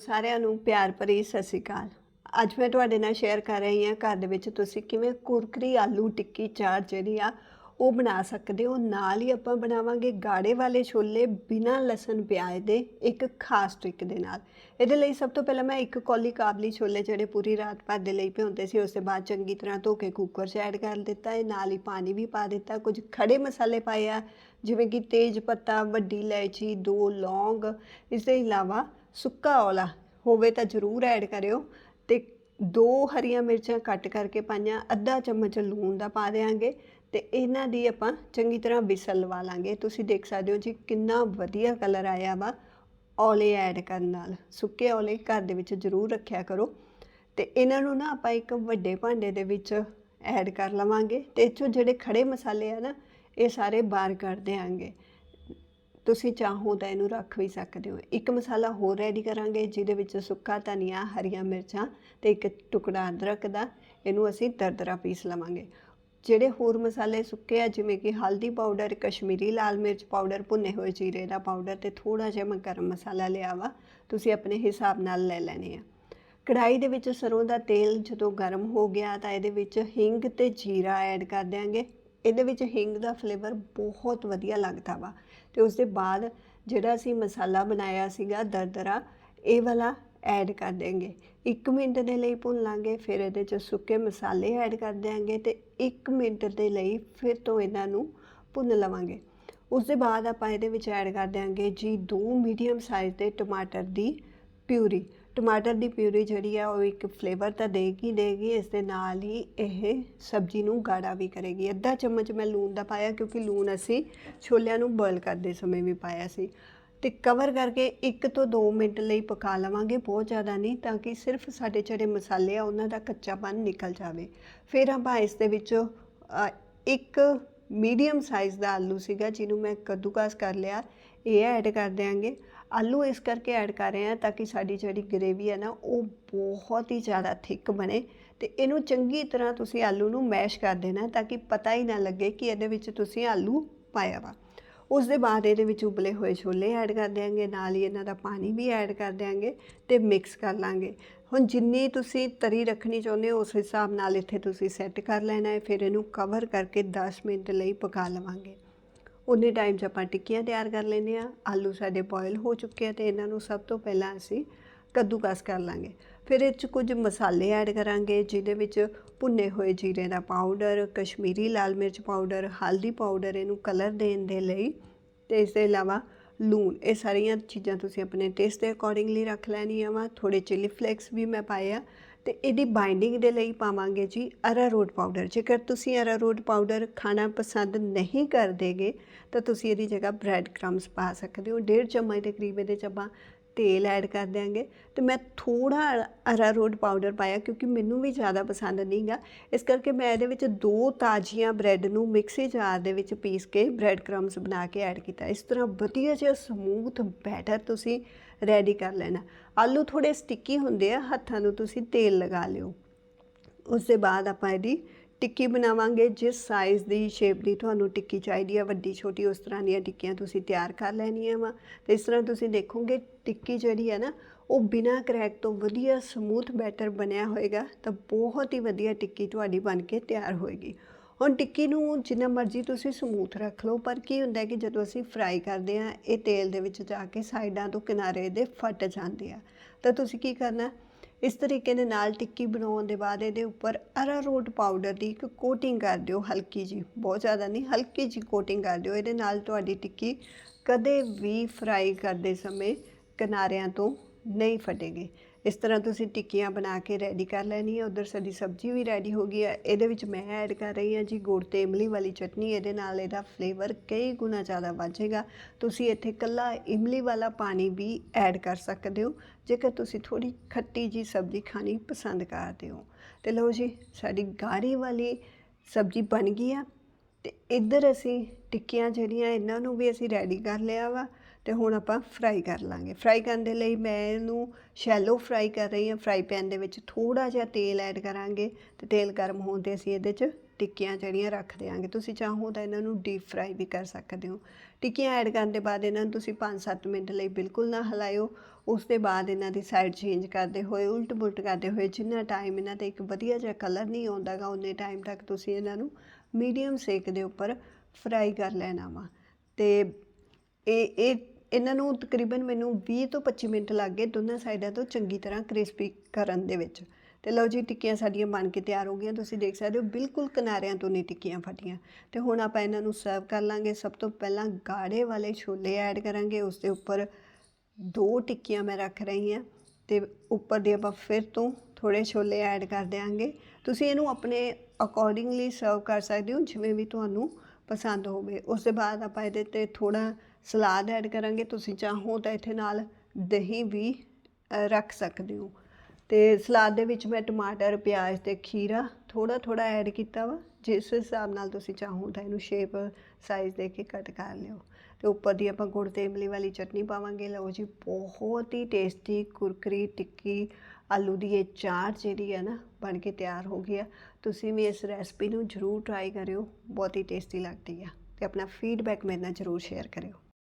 ਸਾਰਿਆਂ ਨੂੰ ਪਿਆਰ ਭਰੀ ਸਤਿ ਸ਼੍ਰੀ ਅਕਾਲ। ਅੱਜ ਮੈਂ ਤੁਹਾਡੇ ਨਾਲ ਸ਼ੇਅਰ ਕਰ ਰਹੀ ਹਾਂ ਘਰ ਦੇ ਵਿੱਚ ਤੁਸੀਂ ਕਿਵੇਂ ਕੁਰਕਰੀ, ਆਲੂ, ਟਿੱਕੀ ਚਾਟ ਜਿਹੜੀ ਆ, ਉਹ ਬਣਾ ਸਕਦੇ ਹੋ। ਨਾਲ ਹੀ ਆਪਾਂ ਬਣਾਵਾਂਗੇ ਗਾੜੇ ਵਾਲੇ ਛੋਲੇ ਬਿਨਾਂ ਲਸਣ ਪਿਆਜ਼ ਦੇ, ਇੱਕ ਖਾਸ ਟ੍ਰਿਕ ਦੇ ਨਾਲ। ਇਹਦੇ ਲਈ ਸਭ ਤੋਂ ਪਹਿਲਾਂ ਮੈਂ ਇੱਕ ਕੌਲੀ ਕਾਬਲੀ ਛੋਲੇ ਜਿਹੜੇ ਪੂਰੀ ਰਾਤ ਭਰ ਦੇ ਲਈ ਭਿਉਂਦੇ ਸੀ, ਉਸ ਤੋਂ ਬਾਅਦ ਚੰਗੀ ਤਰ੍ਹਾਂ ਧੋ ਕੇ ਕੁੱਕਰ 'ਚ ਐਡ ਕਰ ਦਿੱਤਾ। ਹੈ ਨਾਲ ਹੀ ਪਾਣੀ ਵੀ ਪਾ ਦਿੱਤਾ। ਕੁਝ ਖੜੇ ਮਸਾਲੇ ਪਾਏ ਆ, ਜਿਵੇਂ ਕਿ ਤੇਜ ਪੱਤਾ, ਵੱਡੀ ਇਲਾਇਚੀ, ਦੋ ਲੌਂਗ। ਇਸ ਦੇ ਇਲਾਵਾ ਸੁੱਕਾ ਔਲਾ ਹੋਵੇ ਤਾਂ ਜ਼ਰੂਰ ਐਡ ਕਰਿਓ ਤੇ ਦੋ ਹਰੀਆਂ ਮਿਰਚਾਂ ਕੱਟ ਕਰਕੇ ਪਾਈਆਂ, ਅੱਧਾ ਚਮਚ ਲੂਣ ਦਾ ਪਾ ਦੇਾਂਗੇ ਤੇ ਇਹਨਾਂ ਦੀ ਆਪਾਂ ਚੰਗੀ ਤਰ੍ਹਾਂ ਵਿਸਲ ਲਵਾ ਲਾਂਗੇ। ਤੁਸੀਂ ਦੇਖ ਸਕਦੇ ਹੋ ਜੀ ਕਿੰਨਾ ਵਧੀਆ ਕਲਰ ਆਇਆ ਵਾ ਔਲੇ ਐਡ ਕਰਨ ਨਾਲ। ਸੁੱਕੇ ਔਲੇ ਘਰ ਦੇ ਵਿੱਚ ਜ਼ਰੂਰ ਰੱਖਿਆ ਕਰੋ ਤੇ ਇਹਨਾਂ ਨੂੰ ਨਾ ਆਪਾਂ ਇੱਕ ਵੱਡੇ ਭਾਂਡੇ ਦੇ ਵਿੱਚ ਐਡ ਕਰ ਲਵਾਂਗੇ ਤੇ ਇਹ 'ਚੋਂ ਜਿਹੜੇ ਖੜੇ ਮਸਾਲੇ ਆ ਨਾ, ਇਹ ਸਾਰੇ ਬਾਹਰ ਕੱਢ ਦਿਆਂਗੇ। ਤੁਸੀਂ ਚਾਹੋ ਤਾਂ ਇਹਨੂੰ ਰੱਖ ਵੀ ਸਕਦੇ ਹੋ। ਇੱਕ ਮਸਾਲਾ ਹੋਰ ਰੈਡੀ ਕਰਾਂਗੇ, ਜਿਹਦੇ ਵਿੱਚ ਸੁੱਕਾ ਧਨੀਆ, ਹਰੀਆਂ ਮਿਰਚਾਂ ਤੇ ਇੱਕ ਟੁਕੜਾ ਅਦਰਕ ਦਾ, ਇਹਨੂੰ ਅਸੀਂ ਦਰਦਰਾ ਪੀਸ ਲਵਾਂਗੇ। ਜਿਹੜੇ ਹੋਰ ਮਸਾਲੇ ਸੁੱਕੇ ਆ, ਜਿਵੇਂ ਕਿ ਹਲਦੀ ਪਾਊਡਰ, ਕਸ਼ਮੀਰੀ ਲਾਲ ਮਿਰਚ ਪਾਊਡਰ, ਭੁੰਨੇ ਹੋਏ ਜੀਰੇ ਦਾ ਪਾਊਡਰ ਤੇ ਥੋੜਾ ਜਿਹਾ ਮੈਂ ਗਰਮ ਮਸਾਲਾ ਲਿਆ ਵਾ, ਤੁਸੀਂ ਆਪਣੇ ਹਿਸਾਬ ਨਾਲ ਲੈ ਲੈਣੇ ਆ। ਕੜਾਈ ਦੇ ਵਿੱਚ ਸਰੋਂ ਦਾ ਤੇਲ ਜਦੋਂ ਗਰਮ ਹੋ ਗਿਆ ਤਾਂ ਇਹਦੇ ਵਿੱਚ ਹਿੰਗ ਤੇ ਜੀਰਾ ਐਡ ਕਰ ਦਿਆਂਗੇ। ਇਹਦੇ ਵਿੱਚ ਹਿੰਗ ਦਾ ਫਲੇਵਰ ਬਹੁਤ ਵਧੀਆ ਲੱਗਦਾ ਵਾ। ਤੇ ਉਸ ਦੇ ਬਾਅਦ ਜਿਹੜਾ ਅਸੀਂ ਮਸਾਲਾ ਬਣਾਇਆ ਸੀਗਾ ਦਰਦਰਾ, ਇਹ ਵਾਲਾ ਐਡ ਕਰ ਦੇਂਗੇ 1 ਮਿੰਟ ਦੇ ਲਈ ਭੁੰਨ ਲਾਂਗੇ, ਫਿਰ ਇਹਦੇ ਚ ਸੁੱਕੇ ਮਸਾਲੇ ਐਡ ਕਰ ਦਿਆਂਗੇ ਤੇ 1 ਮਿੰਟ ਦੇ ਲਈ ਫਿਰ ਤੋਂ ਇਹਨਾਂ ਨੂੰ ਭੁੰਨ ਲਵਾਂਗੇ। ਉਸ ਦੇ ਬਾਅਦ ਆਪਾਂ ਇਹਦੇ ਵਿੱਚ ਐਡ ਕਰ ਦਿਆਂਗੇ ਜੀ ਦੋ ਮੀਡੀਅਮ ਸਾਈਜ਼ ਦੇ ਟਮਾਟਰ ਦੀ ਪਿਊਰੀ। ਟਮਾਟਰ ਦੀ ਪਿਊਰੀ ਜਿਹੜੀ ਆ, ਉਹ ਇੱਕ ਫਲੇਵਰ ਤਾਂ ਦੇਗੀ ਦੇਗੀ, ਇਸ ਦੇ ਨਾਲ ਹੀ ਇਹ ਸਬਜ਼ੀ ਨੂੰ ਗਾੜਾ ਵੀ ਕਰੇਗੀ। ਅੱਧਾ ਚਮਚ ਮੈਂ ਲੂਣ ਦਾ ਪਾਇਆ, ਕਿਉਂਕਿ ਲੂਣ ਅਸੀਂ ਛੋਲਿਆਂ ਨੂੰ ਬੋਇਲ ਕਰਦੇ ਸਮੇਂ ਵੀ ਪਾਇਆ ਸੀ। ਤੇ ਕਵਰ ਕਰਕੇ 1 ਤੋਂ 2 ਮਿੰਟ ਲਈ ਪਕਾ ਲਵਾਂਗੇ, ਬਹੁਤ ਜ਼ਿਆਦਾ ਨਹੀਂ, ਤਾਂ ਕਿ ਸਿਰਫ ਸਾਡੇ ਜਿਹੜੇ ਮਸਾਲੇ ਆ, ਉਹਨਾਂ ਦਾ ਕੱਚਾਪਨ ਨਿਕਲ ਜਾਵੇ। ਫਿਰ ਆਪਾਂ ਇਸ ਦੇ ਵਿੱਚ ਇੱਕ ਮੀਡੀਅਮ ਸਾਈਜ਼ ਦਾ ਆਲੂ ਸੀਗਾ, ਜਿਹਨੂੰ ਮੈਂ ਕੱਦੂਕਾਸ ਕਰ ਲਿਆ, ਇਹ ਐਡ ਕਰ ਦਿਆਂਗੇ। ਆਲੂ ਇਸ ਕਰਕੇ ਐਡ ਕਰ ਰਹੇ ਹਾਂ ਤਾਂ ਕਿ ਸਾਡੀ ਜਿਹੜੀ ਗ੍ਰੇਵੀ ਹੈ ਨਾ ਉਹ ਬਹੁਤ ਹੀ ਜ਼ਿਆਦਾ ਥਿੱਕ ਬਣੇ ਤੇ ਇਹਨੂੰ ਚੰਗੀ ਤਰ੍ਹਾਂ ਤੁਸੀਂ ਆਲੂ ਨੂੰ ਮੈਸ਼ ਕਰ ਦੇਣਾ ਤਾਂ ਕਿ ਪਤਾ ਹੀ ਨਾ ਲੱਗੇ ਕਿ ਇਹਦੇ ਵਿੱਚ ਤੁਸੀਂ ਆਲੂ ਪਾਇਆ ਵਾ। ਉਸ ਦੇ ਬਾਅਦ ਇਹਦੇ ਵਿੱਚ ਉਬਲੇ ਹੋਏ ਛੋਲੇ ਐਡ ਕਰ ਦਿਆਂਗੇ, ਨਾਲ ਹੀ ਇਹਨਾਂ ਦਾ ਪਾਣੀ ਵੀ ਐਡ ਕਰ ਦਿਆਂਗੇ ਤੇ ਮਿਕਸ ਕਰ ਲਾਂਗੇ। ਹੁਣ ਜਿੰਨੀ ਤੁਸੀਂ ਤਰੀ ਰੱਖਣੀ ਚਾਹੁੰਦੇ ਹੋ, ਉਸ ਹਿਸਾਬ ਨਾਲ ਇੱਥੇ ਤੁਸੀਂ ਸੈੱਟ ਕਰ ਲੈਣਾ ਹੈ, ਫਿਰ ਇਹਨੂੰ ਕਵਰ ਕਰਕੇ 10 ਮਿੰਟ ਲਈ ਪਕਾ ਲਵਾਂਗੇ। ਉਨੇ ਟਾਈਮ 'ਚ ਆਪਾਂ ਟਿੱਕੀਆਂ ਤਿਆਰ ਕਰ ਲੈਂਦੇ ਆ ਆਲੂ ਸਾਡੇ ਬੋਇਲ ਹੋ ਚੁੱਕੇ ਆ ਤੇ ਇਹਨਾਂ ਨੂੰ ਸਭ ਤੋਂ ਪਹਿਲਾਂ ਅਸੀਂ ਕੱਦੂਕਸ ਕਰ ਲਾਂਗੇ। ਫਿਰ ਇਹ 'ਚ ਕੁਝ ਮਸਾਲੇ ਐਡ ਕਰਾਂਗੇ, ਜਿਹਦੇ ਵਿੱਚ ਭੁੰਨੇ ਹੋਏ ਜੀਰੇ ਦਾ ਪਾਊਡਰ ਕਸ਼ਮੀਰੀ ਲਾਲ ਮਿਰਚ ਪਾਊਡਰ ਹਲਦੀ ਪਾਊਡਰ ਇਹਨੂੰ ਕਲਰ ਦੇਣ ਦੇ ਲਈ ਤੇ ਇਸ ਦੇ ਇਲਾਵਾ ਲੂਣ। ਇਹ ਸਾਰੀਆਂ ਚੀਜ਼ਾਂ ਤੁਸੀਂ ਆਪਣੇ ਟੇਸਟ ਦੇ ਅਕੋਰਡਿੰਗਲੀ ਰੱਖ ਲੈਣੀਆਂ ਵਾ। ਥੋੜੇ ਚਿਲੀ ਫਲੇਕਸ ਵੀ ਮੈਂ ਪਾਏ ਆ। ਤੇ ਇਹਦੀ ਬਾਈਂਡਿੰਗ ਦੇ ਲਈ ਪਾਵਾਂਗੇ ਜੀ ਅਰਾਰੋਟ ਪਾਊਡਰ ਜੇਕਰ ਤੁਸੀਂ ਅਰਾਰੋਟ ਪਾਊਡਰ ਖਾਣਾ ਪਸੰਦ ਨਹੀਂ ਕਰਦੇਗੇ, ਤਾਂ ਤੁਸੀਂ ਇਹਦੀ ਜਗ੍ਹਾ ਬ੍ਰੈਡ ਕ੍ਰਮਸ ਪਾ ਸਕਦੇ ਹੋ। ਡੇਢ ਚਮਚ ਦੇ ਕਰੀਬ ਇਹਦੇ ਚ ਆਪਾਂ ਤੇਲ ਐਡ ਕਰ ਦਿਆਂਗੇ। ਤੇ ਮੈਂ ਥੋੜਾ ਅਰਾਰੋਟ ਪਾਊਡਰ ਪਾਇਆ ਕਿਉਂਕਿ ਮੈਨੂੰ ਵੀ ਜ਼ਿਆਦਾ ਪਸੰਦ ਨਹੀਂਗਾ। ਇਸ ਕਰਕੇ ਮੈਂ ਇਹਦੇ ਵਿੱਚ ਦੋ ਤਾਜ਼ੀਆਂ ਬ੍ਰੈਡ ਨੂੰ ਮਿਕਸੀ ਜਾਰ ਦੇ ਵਿੱਚ ਪੀਸ ਕੇ ਬ੍ਰੈਡ ਕ੍ਰਮਸ ਬਣਾ ਕੇ ਐਡ ਕੀਤਾ। ਇਸ ਤਰ੍ਹਾਂ ਵਧੀਆ ਜਿਹਾ ਸਮੂਥ ਬੈਟਰ ਤੁਸੀਂ ਰੈਡੀ ਕਰ ਲੈਣਾ। ਆਲੂ ਥੋੜੇ ਸਟਿੱਕੀ ਹੁੰਦੇ ਆ, ਹੱਥਾਂ ਨੂੰ ਤੁਸੀਂ ਤੇਲ ਲਗਾ ਲਿਓ। ਉਸ ਦੇ ਬਾਅਦ ਆਪਾਂ ਇਹਦੀ ਟਿੱਕੀ ਬਣਾਵਾਂਗੇ, ਜਿਸ ਸਾਈਜ਼ ਦੀ ਸ਼ੇਪ ਦੀ ਤੁਹਾਨੂੰ ਟਿੱਕੀ ਚਾਹੀਦੀ ਹੈ ਵੱਡੀ, ਛੋਟੀ, ਉਸ ਤਰ੍ਹਾਂ ਦੀਆਂ ਟਿੱਕੀਆਂ ਤੁਸੀਂ ਤਿਆਰ ਕਰ ਲੈਣੀਆਂ ਵਾ। ਤੇ ਇਸ ਤਰ੍ਹਾਂ ਤੁਸੀਂ ਦੇਖੋਗੇ, ਟਿੱਕੀ ਜਿਹੜੀ ਹੈ ਨਾ, ਉਹ ਬਿਨਾਂ ਕ੍ਰੈਕ ਤੋਂ ਵਧੀਆ ਸਮੂਥ ਬੈਟਰ ਬਣਿਆ ਹੋਏਗਾ, ਤਾਂ ਬਹੁਤ ਹੀ ਵਧੀਆ ਟਿੱਕੀ ਤੁਹਾਡੀ ਬਣ ਕੇ ਤਿਆਰ ਹੋਏਗੀ। ਹੁਣ ਟਿੱਕੀ ਨੂੰ ਜਿੰਨਾ ਮਰਜ਼ੀ ਤੁਸੀਂ ਸਮੂਥ ਰੱਖ ਲਓ, ਪਰ ਕੀ ਹੁੰਦਾ ਕਿ ਜਦੋਂ ਅਸੀਂ ਫਰਾਈ ਕਰਦੇ ਆ ਇਹ ਤੇਲ ਦੇ ਵਿੱਚ ਜਾ ਕੇ ਸਾਈਡਾਂ ਤੋਂ ਕਿਨਾਰੇ ਦੇ ਫਟ ਜਾਂਦੇ ਆ। ਤਾਂ ਤੁਸੀਂ ਕੀ ਕਰਨਾ, ਇਸ ਤਰੀਕੇ ਦੇ ਨਾਲ ਟਿੱਕੀ ਬਣਾਉਣ ਦੇ ਬਾਅਦ ਇਹਦੇ ਉੱਪਰ ਅਰਾਰੋਟ ਪਾਊਡਰ ਦੀ ਇੱਕ ਕੋਟਿੰਗ ਕਰ ਦਿਓ, ਹਲਕੀ ਜੀ ਬਹੁਤ ਜ਼ਿਆਦਾ ਨਹੀਂ, ਹਲਕੀ ਜੀ ਕੋਟਿੰਗ ਕਰ ਦਿਓ। ਇਹਦੇ ਨਾਲ ਤੁਹਾਡੀ ਟਿੱਕੀ ਕਦੇ ਵੀ ਫਰਾਈ ਕਰਦੇ ਸਮੇਂ ਕਿਨਾਰਿਆਂ ਤੋਂ ਨਹੀਂ ਫਟੇਗੀ। ਇਸ ਤਰ੍ਹਾਂ ਤੁਸੀਂ ਟਿੱਕੀਆਂ ਬਣਾ ਕੇ ਰੈਡੀ ਕਰ ਲੈਣੀ ਹੈ ਉਧਰ ਸਾਡੀ ਸਬਜ਼ੀ ਵੀ ਰੈਡੀ ਹੋ ਗਈ ਹੈ ਇਹਦੇ ਵਿੱਚ ਮੈਂ ਐਡ ਕਰ ਰਹੀ ਹਾਂ ਜੀ ਗੁੜ ਤੇ ਇਮਲੀ ਵਾਲੀ ਚਟਨੀ, ਇਹਦੇ ਨਾਲ ਇਹਦਾ ਫਲੇਵਰ ਕਈ ਗੁਣਾ ਜ਼ਿਆਦਾ ਵਧੇਗਾ। ਤੁਸੀਂ ਇੱਥੇ ਕੱਲਾ ਇਮਲੀ ਵਾਲਾ ਪਾਣੀ ਵੀ ਐਡ ਕਰ ਸਕਦੇ ਹੋ, ਜੇਕਰ ਤੁਸੀਂ ਥੋੜੀ ਖੱਟੀ ਜੀ ਸਬਜ਼ੀ ਖਾਣੀ ਪਸੰਦ ਕਰਦੇ ਹੋ। ਤੇ ਲਓ ਜੀ, ਸਾਡੀ ਗਾੜੀ ਵਾਲੀ ਸਬਜ਼ੀ ਬਣ ਗਈ ਆ। ਤੇ ਇੱਧਰ ਅਸੀਂ ਟਿੱਕੀਆਂ ਜਿਹੜੀਆਂ, ਇਹਨਾਂ ਨੂੰ ਵੀ ਅਸੀਂ ਰੈਡੀ ਕਰ ਲਿਆ ਵਾ। ਤੇ ਹੁਣ ਆਪਾਂ ਫਰਾਈ ਕਰ ਲਾਂਗੇ। ਫਰਾਈ ਕਰਨ ਦੇ ਲਈ ਮੈਂ ਇਹਨੂੰ ਸ਼ੈਲੋ ਫਰਾਈ ਕਰ ਰਹੀ ਹਾਂ। ਫਰਾਈ ਪੈਨ ਦੇ ਵਿੱਚ ਥੋੜਾ ਜਿਹਾ ਤੇਲ ਐਡ ਕਰਾਂਗੇ ਤੇ ਤੇਲ ਗਰਮ ਹੋਣ ਤੇ ਅਸੀਂ ਇਹਦੇ 'ਚ ਟਿੱਕੀਆਂ ਜਿਹੜੀਆਂ ਰੱਖ ਦਿਆਂਗੇ। ਤੁਸੀਂ ਚਾਹੋ ਤਾਂ ਇਹਨਾਂ ਨੂੰ ਡੀਪ ਫਰਾਈ ਵੀ ਕਰ ਸਕਦੇ ਹੋ। ਟਿੱਕੀਆਂ ਐਡ ਕਰਨ ਦੇ ਬਾਅਦ ਇਹਨਾਂ ਨੂੰ ਤੁਸੀਂ 5-7 ਮਿੰਟ ਲਈ ਬਿਲਕੁਲ ਨਾ ਹਿਲਾਇਓ। ਉਸ ਦੇ ਬਾਅਦ ਇਹਨਾਂ ਦੀ ਸਾਈਡ ਚੇਂਜ ਕਰਦੇ ਹੋਏ ਉਲਟ ਪੁਲਟ ਕਰਦੇ ਹੋਏ ਜਿੰਨਾ ਟਾਈਮ ਇਹਨਾਂ ਤੇ ਇੱਕ ਵਧੀਆ ਜਿਹਾ ਕਲਰ ਨਹੀਂ ਆਉਂਦਾਗਾ, ਉਨੇ ਟਾਈਮ ਤੱਕ ਤੁਸੀਂ ਇਹਨਾਂ ਨੂੰ ਮੀਡੀਅਮ ਸੇਕ ਦੇ ਉੱਪਰ ਫਰਾਈ ਕਰ ਲੈਣਾ ਵਾ। ਤੇ ਇਹ ਇਹ ਇਹਨਾਂ ਨੂੰ ਤਕਰੀਬਨ ਮੈਨੂੰ 20 ਤੋਂ 25 ਮਿੰਟ ਲੱਗ ਗਏ ਦੋਨਾਂ ਸਾਈਡਾਂ ਤੋਂ ਚੰਗੀ ਤਰ੍ਹਾਂ ਕ੍ਰਿਸਪੀ ਕਰਨ ਦੇ ਵਿੱਚ। ਤੇ ਲਓ ਜੀ, ਟਿੱਕੀਆਂ ਸਾਡੀਆਂ ਬਣ ਕੇ ਤਿਆਰ ਹੋ ਗਈਆਂ। ਤੁਸੀਂ ਦੇਖ ਸਕਦੇ ਹੋ, ਬਿਲਕੁਲ ਕਿਨਾਰਿਆਂ ਤੋਂ ਨਹੀਂ ਟਿੱਕੀਆਂ ਫਟੀਆਂ। ਤੇ ਹੁਣ ਆਪਾਂ ਇਹਨਾਂ ਨੂੰ ਸਰਵ ਕਰ ਲਾਂਗੇ। ਸਭ ਤੋਂ ਪਹਿਲਾਂ ਗਾੜੇ ਵਾਲੇ ਛੋਲੇ ਐਡ ਕਰਾਂਗੇ। ਉਸ ਦੇ ਉੱਪਰ ਦੋ ਟਿੱਕੀਆਂ ਮੈਂ ਰੱਖ ਰਹੀ ਹਾਂ। ਤੇ ਉੱਪਰ ਦੇ ਆਪਾਂ ਫਿਰ ਤੋਂ ਥੋੜੇ ਛੋਲੇ ਐਡ ਕਰ ਦਿਆਂਗੇ। ਤੁਸੀਂ ਇਹਨੂੰ ਆਪਣੇ ਅਕੋਰਡਿੰਗਲੀ ਸਰਵ ਕਰ ਸਕਦੇ ਹੋ, ਜਿਵੇਂ ਵੀ ਤੁਹਾਨੂੰ ਪਸੰਦ ਹੋਵੇ। ਉਸ ਦੇ ਬਾਅਦ ਆਪਾਂ ਇਹਦੇ ਤੇ ਥੋੜਾ ਸਲਾਦ ਐਡ ਕਰਾਂਗੇ, ਤੁਸੀਂ ਚਾਹੋ ਤਾਂ ਇੱਥੇ ਨਾਲ ਦਹੀਂ ਵੀ ਰੱਖ ਸਕਦੇ ਹੋ। ਤੇ ਸਲਾਦ ਦੇ ਵਿੱਚ ਮੈਂ ਟਮਾਟਰ, ਪਿਆਜ਼ ਤੇ ਖੀਰਾ ਥੋੜਾ ਥੋੜਾ ਐਡ ਕੀਤਾ ਵਾ। ਜਿਸ ਹਿਸਾਬ ਨਾਲ ਤੁਸੀਂ ਚਾਹੋ ਤਾਂ ਇਹਨੂੰ ਸ਼ੇਪ ਸਾਈਜ਼ ਦੇ ਕੇ ਕੱਟ ਕਰ ਲਿਓ। ਤੇ ਉੱਪਰ ਦੀ ਆਪਾਂ ਗੁੜ ਤੇ ਇਮਲੀ ਵਾਲੀ ਚਟਨੀ ਪਾਵਾਂਗੇ। ਲਓ ਜੀ, ਬਹੁਤ ਹੀ ਟੇਸਟੀ ਕੁਰਕਰੀ, ਟਿੱਕੀ, ਆਲੂ ਦੀ ਇਹ ਚਾਟ ਜਿਹੜੀ ਹੈ ਨਾ, ਬਣ ਕੇ ਤਿਆਰ ਹੋ ਗਈ ਆ। ਤੁਸੀਂ ਵੀ ਇਸ ਰੈਸਪੀ ਨੂੰ ਜ਼ਰੂਰ ਟਰਾਈ ਕਰਿਓ, ਬਹੁਤ ਹੀ ਟੇਸਟੀ ਲੱਗਦੀ ਆ। ਤੇ ਆਪਣਾ ਫੀਡਬੈਕ ਮੇਰੇ ਨਾਲ ਜ਼ਰੂਰ ਸ਼ੇਅਰ ਕਰਿਓ।